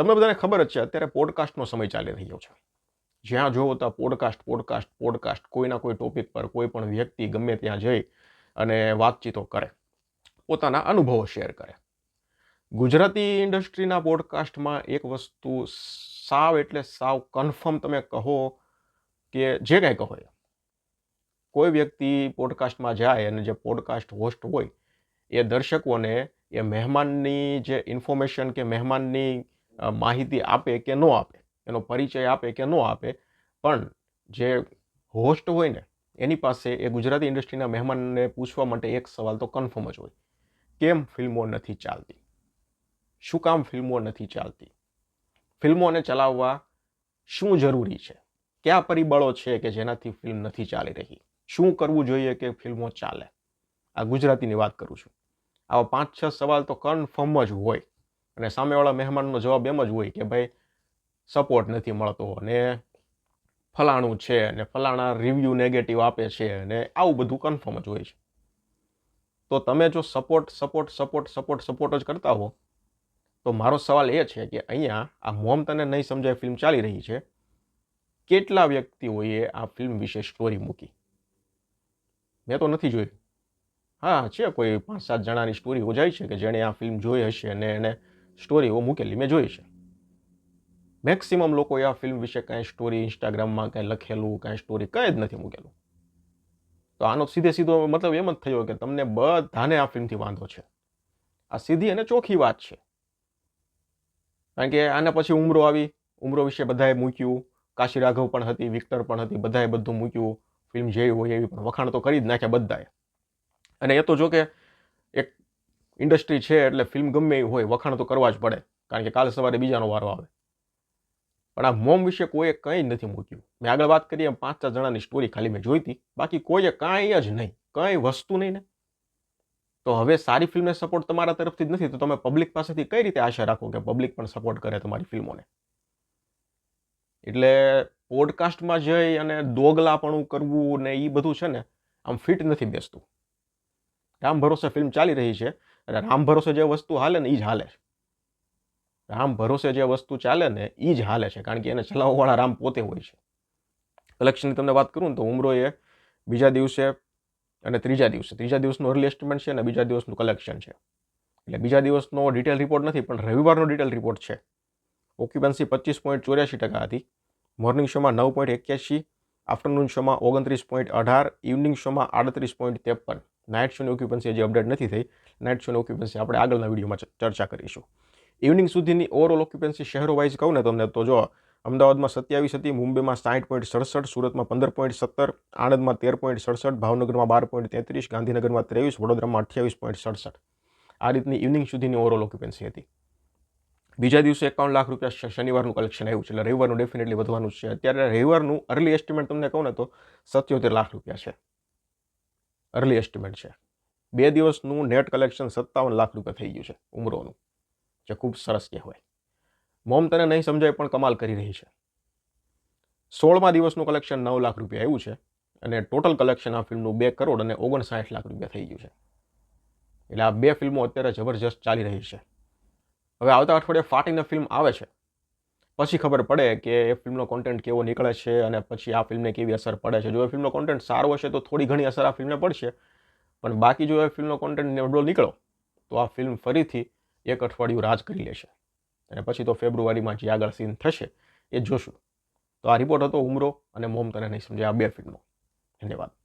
તમને બધાને ખબર જ છે, અત્યારે પોડકાસ્ટનો સમય ચાલી રહ્યો છે. જ્યાં જોવો ત્યાં પોડકાસ્ટ પોડકાસ્ટ પોડકાસ્ટ કોઈના કોઈ ટોપિક પર કોઈ પણ વ્યક્તિ ગમે ત્યાં જઈ અને વાતચીતો કરે, પોતાના અનુભવો શેર કરે. ગુજરાતી ઇન્ડસ્ટ્રીના પોડકાસ્ટમાં એક વસ્તુ સાવ એટલે સાવ કન્ફર્મ તમે કહો કે જે કાંઈ કહો કોઈ વ્યક્તિ પોડકાસ્ટમાં જાય અને જે પોડકાસ્ટ હોસ્ટ હોય, એ દર્શકોને, એ મહેમાનની જે ઇન્ફોર્મેશન કે મહેમાનની માહિતી આપે કે ન આપે, એનો પરિચય આપે કે ન આપે, પણ જે હોસ્ટ હોય ને, એની પાસે એ ગુજરાતી ઇન્ડસ્ટ્રીના મહેમાનને પૂછવા માટે એક સવાલ તો કન્ફર્મ જ હોય. કેમ ફિલ્મો નથી ચાલતી? શું કામ ફિલ્મો નથી ચાલતી? ફિલ્મોને ચલાવવા શું જરૂરી છે? કયા પરિબળો છે કે જેનાથી ફિલ્મ નથી ચાલી રહી? શું કરવું જોઈએ કે ફિલ્મો ચાલે? આ ગુજરાતીની વાત કરું છું. આવા પાંચ છ સવાલ તો કન્ફર્મ જ હોય. અને સામેવાળા મહેમાનનો જવાબ એમ જ હોય કે ભાઈ સપોર્ટ નથી મળતો અને ફલાણું છે અને ફલાણા રિવ્યૂ નેગેટિવ આપે છે અને આવું બધું કન્ફર્મ જ હોય છે. તો તમે જો support support support support support જ કરતા હો, તો મારો સવાલ એ છે કે અહીંયા આ મોમ તને નહીં સમજાય ફિલ્મ ચાલી રહી છે, કેટલા વ્યક્તિઓએ આ ફિલ્મ વિશે સ્ટોરી મૂકી? મેં તો નથી જોઈ હા, છે કોઈ પાંચ સાત જણાની સ્ટોરી જાય છે કે જેણે આ ફિલ્મ જોઈ હશે અને એને સ્ટોરીઓ મૂકેલી, મેં જોઈ છે. મેક્સિમમ લોકોએ આ ફિલ્મ વિશે કાંઈ સ્ટોરી ઇન્સ્ટાગ્રામમાં કાંઈ લખેલું, કાંઈ સ્ટોરી કંઈ જ નથી મૂકેલું. તો આનો સીધે સીધો મતલબ એમ જ થયો કે તમને બધાને આ ફિલ્મથી વાંધો છે. આ સીધી અને ચોખ્ખી વાત છે. કારણ કે આના પછી ઉમરો આવી, ઉમરો વિશે બધાએ મૂક્યું, કાશી રાઘવ પણ હતી, વિક્ટર પણ હતી, બધાએ બધું મૂક્યું ફિલ્મ જેવી હોય એવી પણ વખાણ તો કરી જ નાખ્યા બધાએ. અને એ તો જો કે ઇન્ડસ્ટ્રી છે એટલે ફિલ્મ ગમે એવી હોય, વખાણ તો કરવા જ પડે, કારણ કે કાલ સવારે બીજાનો વારો આવે. પણ આ મોમ વિશે કોઈએ કંઈ નથી મૂક્યું. મેં આગળ વાત કરી, એમ પાંચ ચાર જણાની સ્ટોરી ખાલી મેં જોઈ હતી. બાકી કોઈએ કાંઈ જ નહીં, કંઈ વસ્તુ નહીં ને. તો હવે સારી ફિલ્મને સપોર્ટ તમારા તરફથી જ નથી, તો તમે પબ્લિક પાસેથી કઈ રીતે આશા રાખો કે પબ્લિક પણ સપોર્ટ કરે તમારી ફિલ્મોને એટલે પોડકાસ્ટમાં જઈ અને દોગલાપણું કરવું ને એ બધું છે ને, આમ ફિટ નથી બેસતું. રામ ભરોસે ફિલ્મ ચાલી રહી છે. અને રામ ભરોસે જે વસ્તુ હાલે ને એ જ હાલે છે. રામ ભરોસે જે વસ્તુ ચાલે ને એ જ હાલે છે, કારણ કે એને ચલાવવાવાળા રામ પોતે હોય છે. કલેક્શનની તમને વાત કરું તો ઉમરોએ બીજા દિવસે અને ત્રીજા દિવસે. ત્રીજા દિવસનું અર્લી એસ્ટિમેટ છે અને બીજા દિવસનું કલેક્શન છે. એટલે બીજા દિવસનો ડિટેલ રિપોર્ટ નથી, પણ રવિવારનો ડિટેલ રિપોર્ટ છે. ઓક્યુપન્સી પચીસ પોઈન્ટ ચોર્યાસી ટકા હતી. મોર્નિંગ શોમાં નવ પોઈન્ટ એક્યાસી આફ્ટરનૂન શોમાં ઓગણત્રીસ પોઈન્ટ અઢાર ઇવનિંગ શોમાં આડત્રીસ પોઈન્ટ ત્રેપન. નાઇટ શોની ઓક્યુપન્સી હજી અપડેટ નથી થઈ. નાઇટ શોની ઓક્યુપન્સી આપણે આગળના વિડીયોમાં ચર્ચા કરીશું. ઇવનિંગ સુધીની ઓવરઓલ ઓક્યુપન્સી શહેરો વાઇઝ કહું ને તમને તો જો અમદાવાદમાં સત્યાવીસ હતી, મુંબઈમાં સાઠ પોઈન્ટ સડસઠ, સુરતમાં પંદર પોઈન્ટ સત્તર, આણંદમાં તેર પોઈન્ટ સડસઠ, ભાવનગરમાં બાર પોઈન્ટ તેત્રીસ, ગાંધીનગરમાં ત્રેવીસ, વડોદરામાં અઠ્યાવીસ પોઈન્ટ સડસઠ. આ રીતની ઇવનિંગ સુધીની ઓવરઓલ ઓક્યુપન્સી હતી. બીજા દિવસે એકાવન લાખ રૂપિયા શનિવારનું કલેક્શન આવ્યું છે. એટલે રવિવારનું ડેફિનેટલી વધવાનું છે. અત્યારે રવિવારનું અર્લી એસ્ટિમેટ તમને કહું ને તો સત્યોતેર લાખ રૂપિયા છે. અર્લી એસ્ટિમેટ છે. બે દિવસનું નેટ કલેક્શન સત્તાવન લાખ રૂપિયા થઈ ગયું છે, ઉમરોનું, જે ખૂબ સરસ કહેવાય. મોમ તને નહીં સમજાય, પણ કમાલ કરી રહી છે. સોળમા દિવસનું કલેક્શન નવ લાખ રૂપિયા આવ્યું છે અને ટોટલ કલેક્શન આ ફિલ્મનું બે કરોડ અને ઓગણસાઠ લાખ રૂપિયા થઈ ગયું છે. એટલે આ બે ફિલ્મો અત્યારે જબરજસ્ત ચાલી રહી છે. હવે આવતા અઠવાડિયે ફાટીને ફિલ્મ આવે છે. પછી ખબર પડે કે એ ફિલ્મનો કોન્ટેન્ટ કેવો નીકળે છે અને પછી આ ફિલ્મને કેવી અસર પડે છે. જો એ ફિલ્મનો કોન્ટેન્ટ સારો હશે તો થોડી ઘણી અસર આ ફિલ્મને પડશે. પણ બાકી જો એ ફિલ્મનો કોન્ટેન્ટ નબળો નીકળો, તો આ ફિલ્મ ફરીથી એક અઠવાડિયું રાજ કરી લેશે. અને પછી તો ફેબ્રુઆરીમાં જે આગળ સીન થશે, એ જોશું. તો આ રિપોર્ટ હતો ઉમરો અને મોમ તને નહીં સમજે આ બે ફિલ્મો ધન્યવાદ.